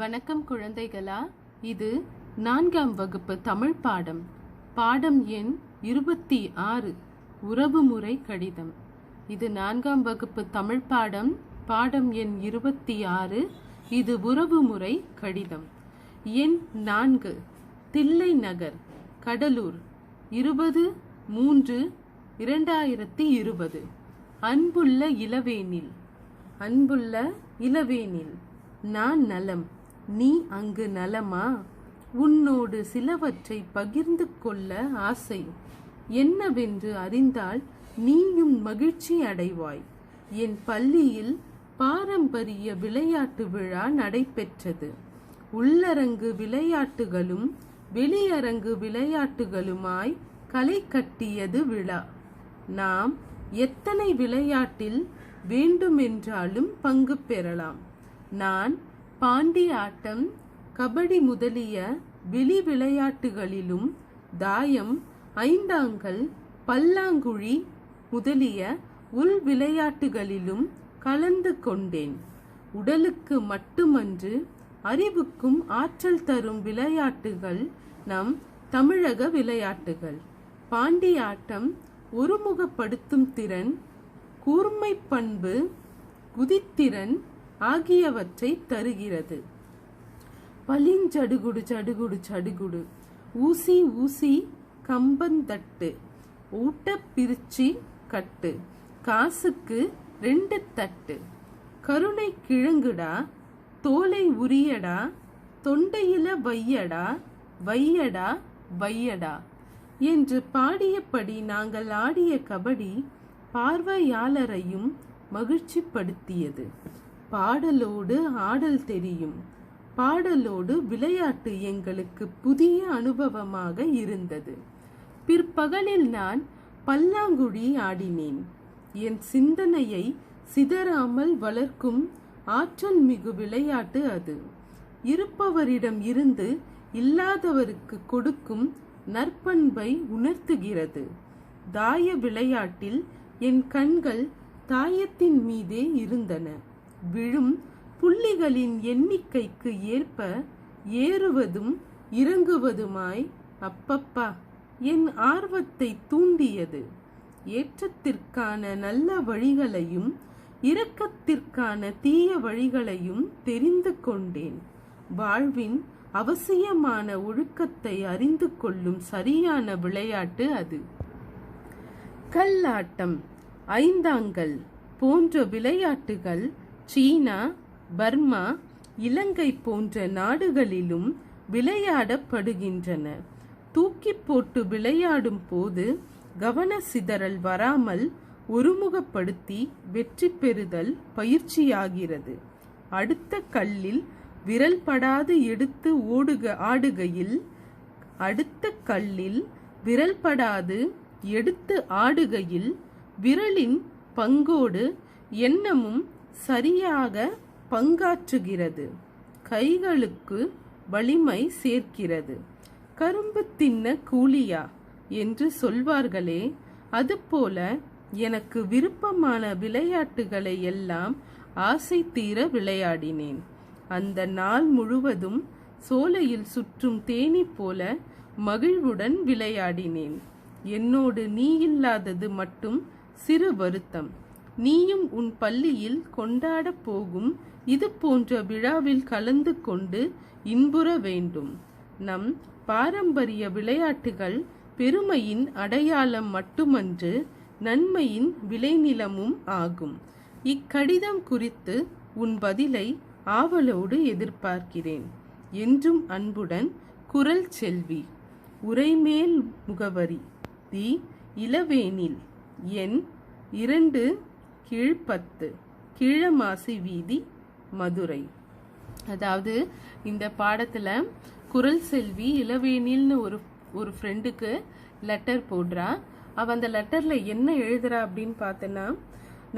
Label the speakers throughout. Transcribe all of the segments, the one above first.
Speaker 1: வணக்கம் குழந்தைகளா இது நான்காம் வகுப்பு தமிழ் பாடம். பாடம் எண் இருபத்தி ஆறு உறவுமுறை கடிதம். இது நான்காம் வகுப்பு தமிழ் பாடம். பாடம் எண் இருபத்தி ஆறு இது உறவுமுறை கடிதம். எண் நான்கு தில்லை நகர் கடலூர் இருபது மூன்று இரண்டாயிரத்தி இருபது. அன்புள்ள இளவேனில் அன்புள்ள இளவேனில் நான் நலம். நீ அங்கு நலமா? உன்னோடு சிலவற்றை பகிர்ந்து கொள்ள ஆசை. என்னவென்று அறிந்தால் நீயும் மகிழ்ச்சி அடைவாய். என் பள்ளியில் பாரம்பரிய விளையாட்டு விழா நடைபெற்றது. உள்ளரங்கு விளையாட்டுகளும் வெளியரங்கு விளையாட்டுகளுமாய் களை கட்டியது விழா. நாம் எத்தனை விளையாட்டில் வேண்டுமென்றாலும் பங்கு பெறலாம். நான் பாண்டி ஆட்டம் கபடி முதலிய வெளி விளையாட்டுகளிலும் தாயம் ஐந்தாங்கல் பல்லாங்குழி முதலிய உள் விளையாட்டுகளிலும் கலந்து கொண்டேன். உடலுக்கு மட்டுமன்று அறிவுக்கும் ஆற்றல் தரும் விளையாட்டுகள் நம் தமிழக விளையாட்டுகள். பாண்டியாட்டம் ஒருமுகப்படுத்தும் திறன் கூர்மை பண்பு குதித்திறன் ஆகியவற்றை தருகிறது. பளிஞ்சடுகுடு சடுகுடு சடுகுடு ஊசி ஊசி கம்பந்தட்டு ஊட்ட பிரிச்சி கட்டு. காசுக்கு ரெண்டு தட்டு. கருணை கிழங்குடா தோலை உரியடா தொண்டையில வையடா வையடா வையடா. என்று பாடியபடி நாங்கள் ஆடிய கபடி பார்வையாளரையும் மகிழ்ச்சிப்படுத்தியது. பாடலோடு ஆடல் தெரியும். பாடலோடு விளையாட்டு எங்களுக்கு புதிய அனுபவமாக இருந்தது. பிற்பகலில் நான் பல்லாங்குழி ஆடினேன். என் சிந்தனையை சிதறாமல் வளர்க்கும் ஆற்றல் மிகு விளையாட்டு அது. இருப்பவரிடம் இருந்து இல்லாதவருக்கு கொடுக்கும் நற்பண்பை உணர்த்துகிறது. தாய விளையாட்டில் என் கண்கள் தாயத்தின் மீதே இருந்தன. விழும் புள்ளிகளின் எண்ணிக்கைக்கு ஏற்ப ஏறுவதும் இறங்குவதுமாய் அப்பப்பா என் ஆர்வத்தை தூண்டியது. ஏற்றத்திற்கான நல்ல வழிகளையும் இரக்கத்திற்கான தீய வழிகளையும் தெரிந்து கொண்டேன். வாழ்வின் அவசியமான ஒழுக்கத்தை அறிந்து கொள்ளும் சரியான விளையாட்டு அது. கல்லாட்டம் ஐந்தாங்கல் போன்ற விளையாட்டுகள் சீனா பர்மா இலங்கை போன்ற நாடுகளிலும் விளையாடப்படுகின்றன. தூக்கி போட்டு விளையாடும் போது கவன சிதறல் வராமல் ஒருமுகப்படுத்தி வெற்றி பெறுதல் பயிற்சியாகிறது. அடுத்த கல்லில் விரல் படாது எடுத்து ஓடுக ஆடுகையில் அடுத்த கல்லில் விரல் படாது எடுத்து ஆடுகையில் விரலின் பங்கோடு எண்ணமும் சரியாக பங்காற்றுகிறது. கைகளுக்கு வலிமை சேர்க்கிறது. கரும்பு தின்ன கூலியா என்று சொல்வார்களே அதுபோல எனக்கு விருப்பமான விளையாட்டுகளை எல்லாம் ஆசை தீர விளையாடினேன். அந்த நாள் முழுவதும் சோலையில் சுற்றும் தேனி போல மகிழ்வுடன் விளையாடினேன். என்னோடு நீ இல்லாதது மட்டும் சிறு வருத்தம். நீயும் உன் பள்ளியில் கொண்டாடப் போகும். இது போன்ற விழாவில் கலந்து கொண்டு இன்புற வேண்டும். நம் பாரம்பரிய விளையாட்டுகள் பெருமையின் அடையாளம் மட்டுமன்று நன்மையின் விளைநிலமும் ஆகும். இக்கடிதம் குறித்து உன் பதிலை ஆவலோடு எதிர்பார்க்கிறேன். என்றும் அன்புடன் குரல் செல்வி உரைமேல் முகவரி தி இளவேனில் எண் இரண்டு கீழ்பத்து கீழமாசி வீதி மதுரை. அதாவது இந்த பாடத்தில் குரல் செல்வி இளவேனில்னு ஒரு ஒரு ஃப்ரெண்டுக்கு லெட்டர் போடுறா. அவள் அந்த லெட்டரில் என்ன எழுதுறா அப்படின்னு பார்த்தோன்னா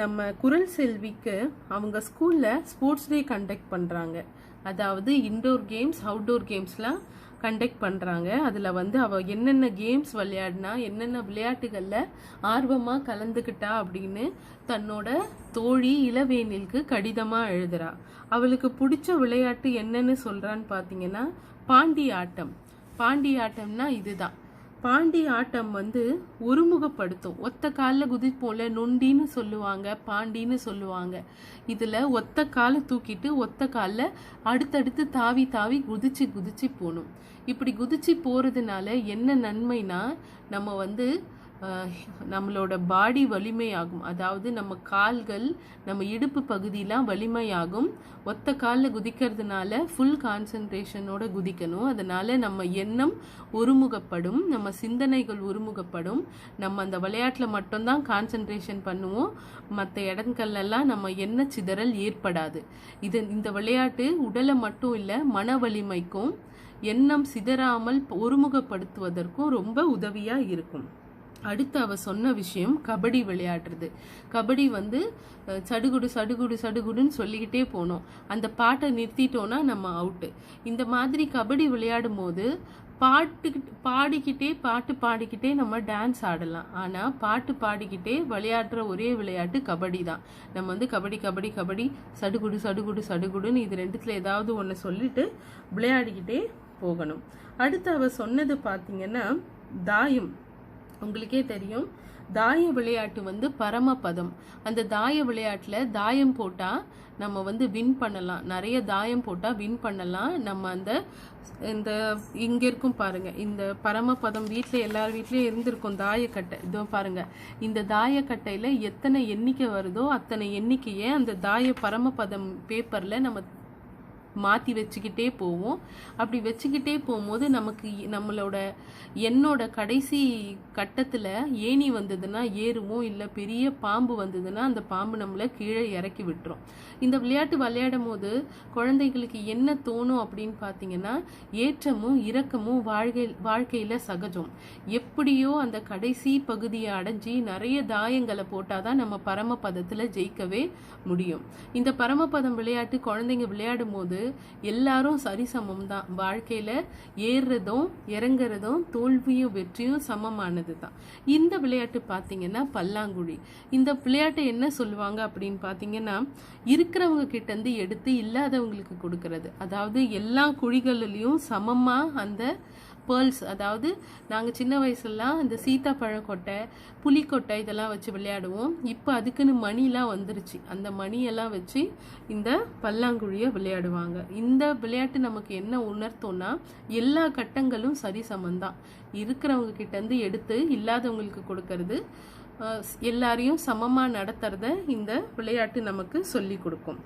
Speaker 1: நம்ம குரல் செல்விக்கு அவங்க ஸ்கூலில் ஸ்போர்ட்ஸ் டே கண்டக்ட் பண்ணுறாங்க அதாவது இன்டோர் கேம்ஸ் அவுட்டோர் கேம்ஸ்லாம் கண்டக்ட் பண்ணுறாங்க அதில் வந்து அவள் என்னென்ன கேம்ஸ் விளையாடினா என்னென்ன விளையாட்டுகளில் ஆர்வமாக கலந்துக்கிட்டா அப்படின்னு தன்னோட தோழி இளவேனிலுக்கு கடிதமாக எழுதுறா. அவளுக்கு பிடிச்ச விளையாட்டு என்னன்னு சொல்கிறான்னு பார்த்தீங்கன்னா பாண்டி ஆட்டம். பாண்டி ஆட்டம்னா இதுதான். பாண்டி ஆட்டம் வந்து ஒருமுகப்படுத்தும். ஒத்த காலில் குதிப்போம்ல நொண்டின்னு சொல்லுவாங்க பாண்டின்னு சொல்லுவாங்க. இதில் ஒத்த காலை தூக்கிட்டு ஒத்த காலில் அடுத்தடுத்து தாவி தாவி குதிச்சு குதிச்சு போகணும். இப்படி குதிச்சு போகிறதுனால என்ன நன்மைனா நம்ம வந்து நம்மளோட பாடி வலிமையாகும். அதாவது நம்ம கால்கள் நம்ம இடுப்பு பகுதியெலாம் வலிமையாகும். ஒத்த காலில் குதிக்கிறதுனால ஃபுல் கான்சன்ட்ரேஷனோட குதிக்கணும். அதனால் நம்ம எண்ணம் ஒருமுகப்படும். நம்ம சிந்தனைகள் ஒருமுகப்படும். நம்ம அந்த விளையாட்டில் மட்டும்தான் கான்சன்ட்ரேஷன் பண்ணுவோம். மற்ற இடங்கள்லாம் நம்ம எண்ண சிதறல் ஏற்படாது. இது இந்த விளையாட்டு உடலை மட்டும் இல்லை மன வலிமைக்கும் எண்ணம் சிதறாமல் ஒருமுகப்படுத்துவதற்கும் ரொம்ப உதவியாக இருக்கும். அடுத்து அவ சொன்ன விஷயம் கபடி விளையாடுறது. கபடி வந்து சடுகுடு சடுகுடு சடுகுடுன்னு சொல்லிக்கிட்டே போனோம். அந்த பாட்டை நிறுத்திட்டோன்னா நம்ம அவுட்டு. இந்த மாதிரி கபடி விளையாடும் போது பாட்டுக்கிட்டு பாடிக்கிட்டே பாட்டு பாடிக்கிட்டே நம்ம டான்ஸ் ஆடலாம். ஆனால் பாட்டு பாடிக்கிட்டே விளையாடுற ஒரே விளையாட்டு கபடி தான். நம்ம வந்து கபடி கபடி கபடி சடுகுடு சடுகுடு சடுகுடுன்னு இது ரெண்டுத்தில் ஏதாவது ஒன்று சொல்லிட்டு விளையாடிக்கிட்டே போகணும். அடுத்து அவ சொன்னது பார்த்தீங்கன்னா தாயம். உங்களுக்கே தெரியும். தாய விளையாட்டு வந்து பரமபதம். அந்த தாய விளையாட்டில் தாயம் போட்டால் நம்ம வந்து வின் பண்ணலாம். நிறைய தாயம் போட்டால் வின் பண்ணலாம். நம்ம அந்த இந்த இங்கே இருக்கும் பாருங்கள் இந்த பரமபதம் வீட்டில் எல்லார் வீட்லேயும் இருந்திருக்கும் தாயக்கட்டை. இதோ பாருங்க. இந்த தாயக்கட்டையில் எத்தனை எண்ணிக்கை வருதோ அத்தனை எண்ணிக்கையை அந்த தாய பரமபதம் பேப்பரில் நம்ம மாற்றி வச்சுக்கிட்டே போவோம். அப்படி வச்சுக்கிட்டே போகும்போது நமக்கு நம்மளோட என்னோட கடைசி கட்டத்தில் ஏணி வந்ததுன்னா ஏறுவோம் இல்லை பெரிய பாம்பு வந்ததுன்னா அந்த பாம்பு நம்மளை கீழே இறக்கி விட்டுரும். இந்த விளையாட்டு விளையாடும் போது குழந்தைகளுக்கு என்ன தோணும் அப்படின்னு பார்த்தீங்கன்னா ஏற்றமும் இரக்கமும் வாழ்க்கை வாழ்க்கையில் சகஜம். எப்படியோ அந்த கடைசி பகுதியை அடைஞ்சி நிறைய தாயங்களை போட்டால் தான் நம்ம பரமபதத்தில் ஜெயிக்கவே முடியும். இந்த பரமபதம் விளையாட்டு குழந்தைங்க விளையாடும் போது எல்லாரும் சரிசமம் தான் வாழ்க்கையில் ஏறுறதும் இறங்குறதும் தோல்வியும் வெற்றியும் சமமானது தான் இந்த விளையாட்டு பார்த்தீங்கன்னா பல்லாங்குழி. இந்த விளையாட்டை என்ன சொல்லுவாங்க அப்படின்னு பார்த்தீங்கன்னா இருக்கிறவங்க கிட்டேருந்து எடுத்து இல்லாதவங்களுக்கு கொடுக்கறது. அதாவது எல்லா குழிகளிலையும் சமமாக அந்த பேர்ல்ஸ் அதாவது நாங்கள் சின்ன வயசுலலாம் இந்த சீத்தாப்பழம் கொட்டை புளிக்கொட்டை இதெல்லாம் வச்சு விளையாடுவோம். இப்போ அதுக்குன்னு மணிலாம் வந்துருச்சு. அந்த மணியெல்லாம் வச்சு இந்த பல்லாங்குழியை விளையாடுவாங்க. இந்த விளையாட்டு நமக்கு என்ன உணர்த்தோம்னா எல்லா கட்டங்களும் சரி சமந்தான் இருக்கிறவங்க கிட்டேருந்து எடுத்து இல்லாதவங்களுக்கு கொடுக்கறது எல்லாரையும் சமமாக நடத்துறத இந்த விளையாட்டு நமக்கு சொல்லி கொடுக்கும்.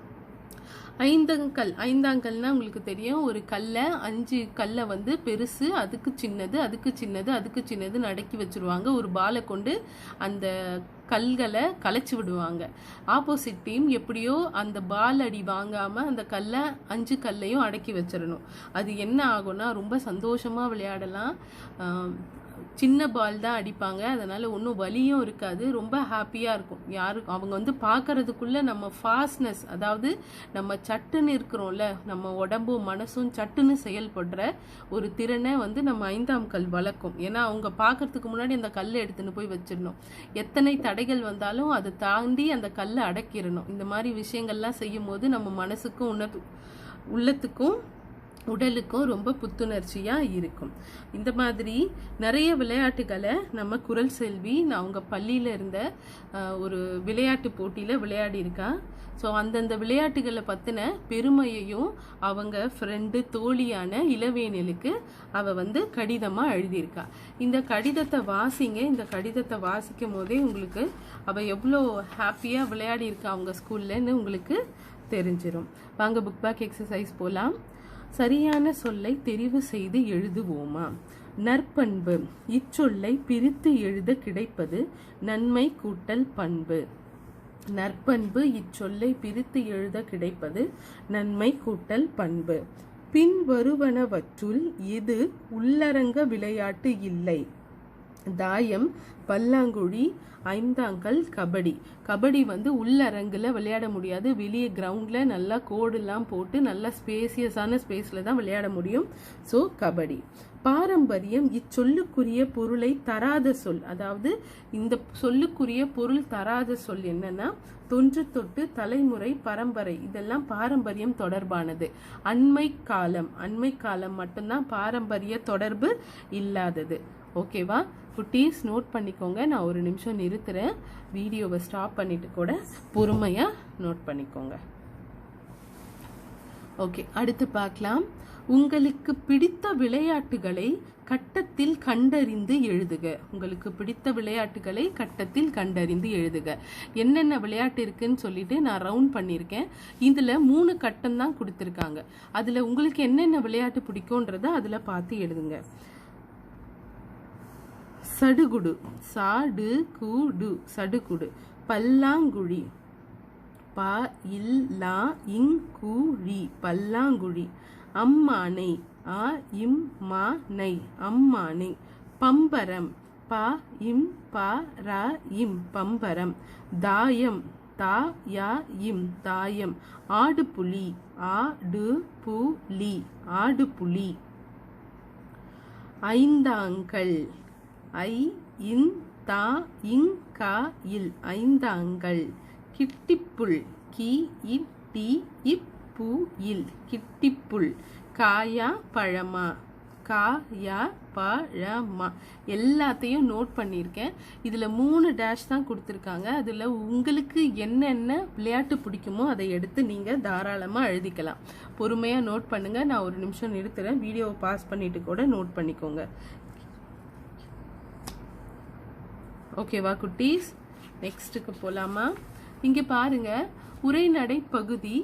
Speaker 1: ஐந்தங்கல். ஐந்தாங்கல்னா உங்களுக்கு தெரியும் ஒரு கல்லை அஞ்சு கல்லை வந்து பெருசு அதுக்கு சின்னது அதுக்கு சின்னது அதுக்கு சின்னதுன்னு அடக்கி வச்சிருவாங்க. ஒரு பாலை கொண்டு அந்த கல்களை கலைச்சி விடுவாங்க. ஆப்போசிட் டீம் எப்படியோ அந்த பால் அடி வாங்காம அந்த கல்லை அஞ்சு கல்லையும் அடக்கி வச்சிடணும். அது என்ன ஆகும்னா ரொம்ப சந்தோஷமா விளையாடலாம். சின்ன பால் தான் அடிப்பாங்க. அதனால் ஒன்றும் வலியும் இருக்காது. ரொம்ப ஹாப்பியாக இருக்கும். யாருக்கு அவங்க வந்து பார்க்கறதுக்குள்ள நம்ம ஃபாஸ்ட்னஸ் அதாவது நம்ம சட்டுன்னு இருக்கிறோம்ல நம்ம உடம்பும் மனசும் சட்டுன்னு செயல்படுற ஒரு திறனை வந்து நம்ம ஐந்தாம் கல் வளர்க்கும். ஏன்னா அவங்க பார்க்கறதுக்கு முன்னாடி அந்த கல்லை எடுத்துன்னு போய் வச்சிடணும். எத்தனை தடைகள் வந்தாலும் அதை தாண்டி அந்த கல்லை அடக்கிடணும். இந்த மாதிரி விஷயங்கள்லாம் செய்யும் போது நம்ம மனசுக்கும் உணர்வு உள்ளத்துக்கும் உடலுக்கும் ரொம்ப புத்துணர்ச்சியாக இருக்கும். இந்த மாதிரி நிறைய விளையாட்டுகளை நம்ம குரல் செல்வி நான் அவங்க பள்ளியில் இருந்த ஒரு விளையாட்டு போட்டியில் விளையாடி இருக்கா ஸோ அந்தந்த விளையாட்டுகளை பற்றின பெருமையையும் அவங்க ஃப்ரெண்டு தோழியான இளவேனிலுக்கு அவ வந்து கடிதமாக எழுதியிருக்கா. இந்த கடிதத்தை வாசிங்க. இந்த கடிதத்தை வாசிக்கும் போதே உங்களுக்கு அவள் எவ்வளோ ஹாப்பியாக விளையாடி இருக்கா அவங்க ஸ்கூல்லன்னு உங்களுக்கு தெரிஞ்சிரும். வாங்க புக் பேக் எக்ஸசைஸ் போகலாம் சரியான சொல்லை தெரிவு செய்து எழுதுவோமா? நற்பண்பு. இச்சொல்லை பிரித்து எழுத கிடைப்பது நன்மை கூட்டல் பண்பு. நற்பண்பு இச்சொல்லை பிரித்து எழுத கிடைப்பது நன்மை கூட்டல் பண்பு. பின்வருவனவற்றுள் எது உள்ளரங்க விளையாட்டு இல்லை. தாயம் பல்லாங்குழி ஐந்தாங்கல் கபடி. கபடி வந்து உள்ளரங்கில் விளையாட முடியாது. வெளியே கிரவுண்டில் நல்லா கோடுலாம் போட்டு நல்லா ஸ்பேசியஸான ஸ்பேஸில் தான் விளையாட முடியும். ஸோ கபடி. பாரம்பரியம் இச்சொல்லுக்குரிய பொருளை தராத சொல். அதாவது இந்த சொல்லுக்குரிய பொருள் தராத சொல் என்னன்னா தொன்று தொட்டு தலைமுறை பரம்பரை. இதெல்லாம் பாரம்பரியம் தொடர்பானது. அண்மை காலம். அண்மை காலம் மட்டும்தான் பாரம்பரிய தொடர்பு இல்லாதது. ஓகேவா? குட்டீஸ் நோட் பண்ணிக்கோங்க. நான் ஒரு நிமிஷம் நிறுத்துறேன். வீடியோவை ஸ்டாப் பண்ணிட்டு கூட பொறுமையாக நோட் பண்ணிக்கோங்க. ஓகே அடுத்து பார்க்கலாம். உங்களுக்கு பிடித்த விளையாட்டுகளை கட்டத்தில் கண்டறிந்து எழுதுக. உங்களுக்கு பிடித்த விளையாட்டுகளை கட்டத்தில் கண்டறிந்து எழுதுக. என்னென்ன விளையாட்டு இருக்குன்னு சொல்லிட்டு நான் ரவுண்ட் பண்ணியிருக்கேன். இதில் மூணு கட்டம் தான் கொடுத்துருக்காங்க. அதில் உங்களுக்கு என்னென்ன விளையாட்டு பிடிக்கும்ன்றத அதில் பார்த்து எழுதுங்க. சடுகுடு சாடு கூடு சடுகுடு. பல்லாங்குழி. ப இல்லா இங்குழி பல்லாங்குழி. அம்மானை. ஆ இம் மா நை. அம்மானை. பம்பரம். ப இம் ப ர இம். பம்பரம். தாயம். தா யா இம். தாயம். ஆடுபுலி. ஆடு புலி ஆடுபுலி. ஐந்தாங்கல். ஐ இன் தா இங் கா இல். ஐந்தாங்கல். கிட்டிப்புல் கி இட் டி இப் பூ இல் கிட்டிப்புல். காயா பழமா? காயா பழமா? எல்லாத்தையும் நோட் பண்ணியிருக்கேன். இதில் மூணு டேஷ் தான் கொடுத்துருக்காங்க. அதில் உங்களுக்கு என்னென்ன விளையாட்டு பிடிக்குமோ அதை எடுத்து நீங்கள் தாராளமாக எழுதிக்கலாம். பொறுமையாக நோட் பண்ணுங்கள் நான் ஒரு நிமிஷம் நிறுத்துகிறேன் வீடியோவை பாஸ் பண்ணிட்டு கூட நோட் பண்ணிக்கோங்க. ஓகேவா குட்டீஸ்? நெக்ஸ்ட்டுக்கு போகலாமா இங்கே பாருங்கள் உரைநடை பகுதி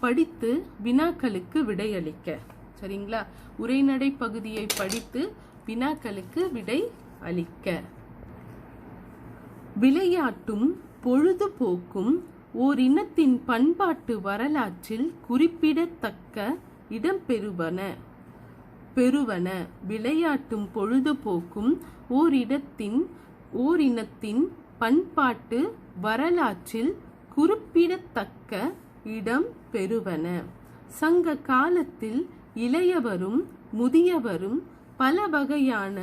Speaker 1: படித்து வினாக்களுக்கு விடையளிக்க. சரிங்களா? உரைநடை பகுதியை படித்து வினாக்களுக்கு விடை அளிக்க விளையாட்டும் பொழுதுபோக்கும் ஓர் இனத்தின் பண்பாட்டு வரலாற்றில் குறிப்பிடத்தக்க இடம்பெறுவன பெறுவன. விளையாட்டும் பொழுதுபோக்கும் ஓரிடத்தின் ஓரினத்தின் பண்பாட்டு வரலாற்றில் குறிப்பிடத்தக்க இடம் பெறுவன. சங்க காலத்தில் இளையவரும் முதியவரும் பல வகையான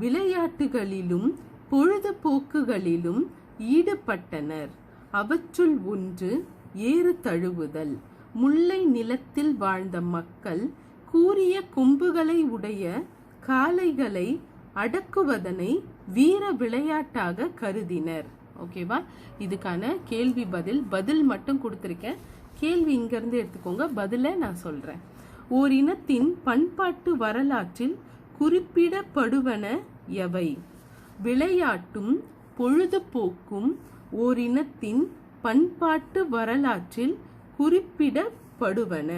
Speaker 1: விளையாட்டுகளிலும் பொழுதுபோக்குகளிலும் ஈடுபட்டனர். அவற்றுள் ஒன்று ஏறு தழுவுதல். முல்லை நிலத்தில் வாழ்ந்த மக்கள் கூரிய கொம்புகளை உடைய காளைகளை அடக்குவதனை வீர விளையாட்டாக கருதினர். ஓகேவா இதுக்கான கேள்வி பதில் பதில் மட்டும் கொடுத்துருக்கேன். கேள்வி இங்கிருந்து எடுத்துக்கோங்க. பதிலை நான் சொல்றேன். ஓர் இனத்தின் பண்பாட்டு வரலாற்றில் குறிப்பிடப்படுவன எவை? விளையாட்டும் பொழுதுபோக்கும் ஓர் இனத்தின் பண்பாட்டு வரலாற்றில் குறிப்பிடப்படுவன.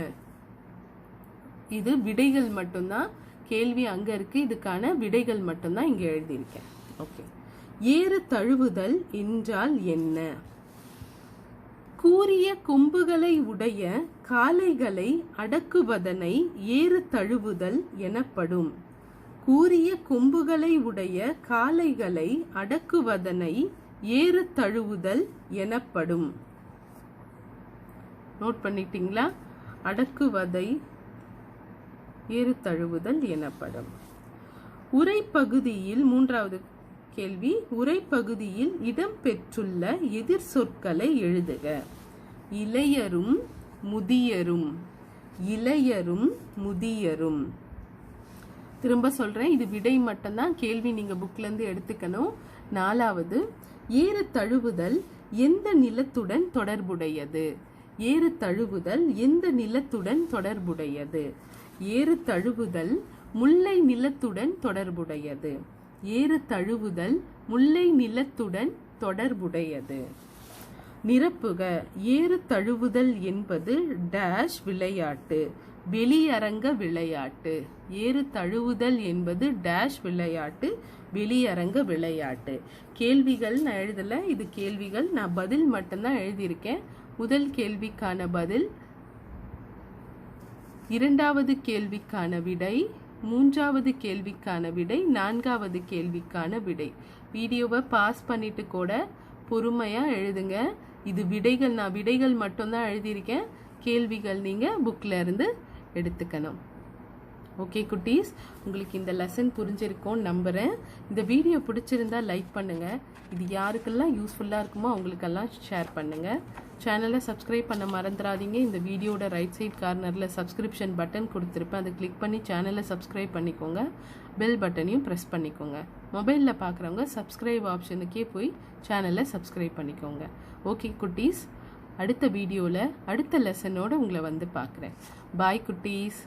Speaker 1: இது விடைகள் மட்டும்தான். கேள்வி அங்க இருக்கு. இதுக்கான விடைகள் மட்டும்தான் இங்க எழுதியிருக்கேன். ஓகே ஏறு தழுவுதல் என்றால் என்ன? கூரிய கொம்புகளை உடைய காளைகளை அடக்குவதனை ஏறு தழுவுதல் எனப்படும். கூரிய கொம்புகளை உடைய காளைகளை அடக்குவதனை ஏறு தழுவுதல் எனப்படும். நோட் பண்ணிட்டீங்களா? அடக்குவதை ஏறு தழுவுதல் எனப்படும். உரை பகுதியில் மூன்றாவது கேள்வி உரைப்பகுதியில் இடம்பெற்றுள்ள எதிர் சொற்களை எழுதுக. இளையரும் முதியரும். இளையரும் முதியரும். திரும்ப சொல்றேன் இது விடை மட்டும்தான். கேள்வி நீங்க புக்ல இருந்து எடுத்துக்கணும். நாலாவது ஏறு தழுவுதல் எந்த நிலத்துடன் தொடர்புடையது? ஏறு தழுவுதல் எந்த நிலத்துடன் தொடர்புடையது? ஏறு தழுவுதல் முல்லை நிலத்துடன் தொடர்புடையது. ஏறு தழுவுதல் முல்லை நிலத்துடன் தொடர்புடையது. நிரப்புக. ஏறு தழுவுதல் என்பது டேஷ் விளையாட்டு வெளியரங்க விளையாட்டு. ஏறு தழுவுதல் என்பது டேஷ் விளையாட்டு வெளியரங்க விளையாட்டு. கேள்விகள் நான் எழுதலை. இது கேள்விகள். நான் பதில் மட்டும்தான் எழுதியிருக்கேன். முதல் கேள்விக்கான பதில் இரண்டாவது கேள்விக்கான விடை மூன்றாவது கேள்விக்கான விடை நான்காவது கேள்விக்கான விடை. வீடியோவை பாஸ் பண்ணிட்டு கூட பொறுமையாக எழுதுங்க. இது விடைகள் நான் விடைகள் மட்டும்தான் எழுதியிருக்கேன். கேள்விகள் நீங்கள் புக்கில் இருந்து எடுத்துக்கணும். ஓகே குட்டீஸ் உங்களுக்கு இந்த லெசன் புரிஞ்சிருக்கோன்னு நம்புகிறேன் இந்த வீடியோ பிடிச்சிருந்தா லைக் பண்ணுங்கள் இது யாருக்கெல்லாம் யூஸ்ஃபுல்லாக இருக்குமோ அவங்களுக்கெல்லாம் ஷேர் பண்ணுங்கள் சேனலை சப்ஸ்கிரைப் பண்ண மறந்துடாதீங்க. இந்த வீடியோட ரைட் சைட் கார்னரில் சப்ஸ்கிரிப்ஷன் பட்டன் கொடுத்துருப்பேன். அதை கிளிக் பண்ணி சேனலை சப்ஸ்கிரைப் பண்ணிக்கோங்க. பெல் பட்டனையும் ப்ரெஸ் பண்ணிக்கோங்க. மொபைலில் பார்க்குறவங்க சப்ஸ்கிரைப் ஆப்ஷனுக்கே போய் சேனலை சப்ஸ்கிரைப் பண்ணிக்கோங்க. ஓகே குட்டீஸ் அடுத்த வீடியோவில் அடுத்த லெசனோட உங்களை வந்து பார்க்குறேன் பாய் குட்டீஸ்.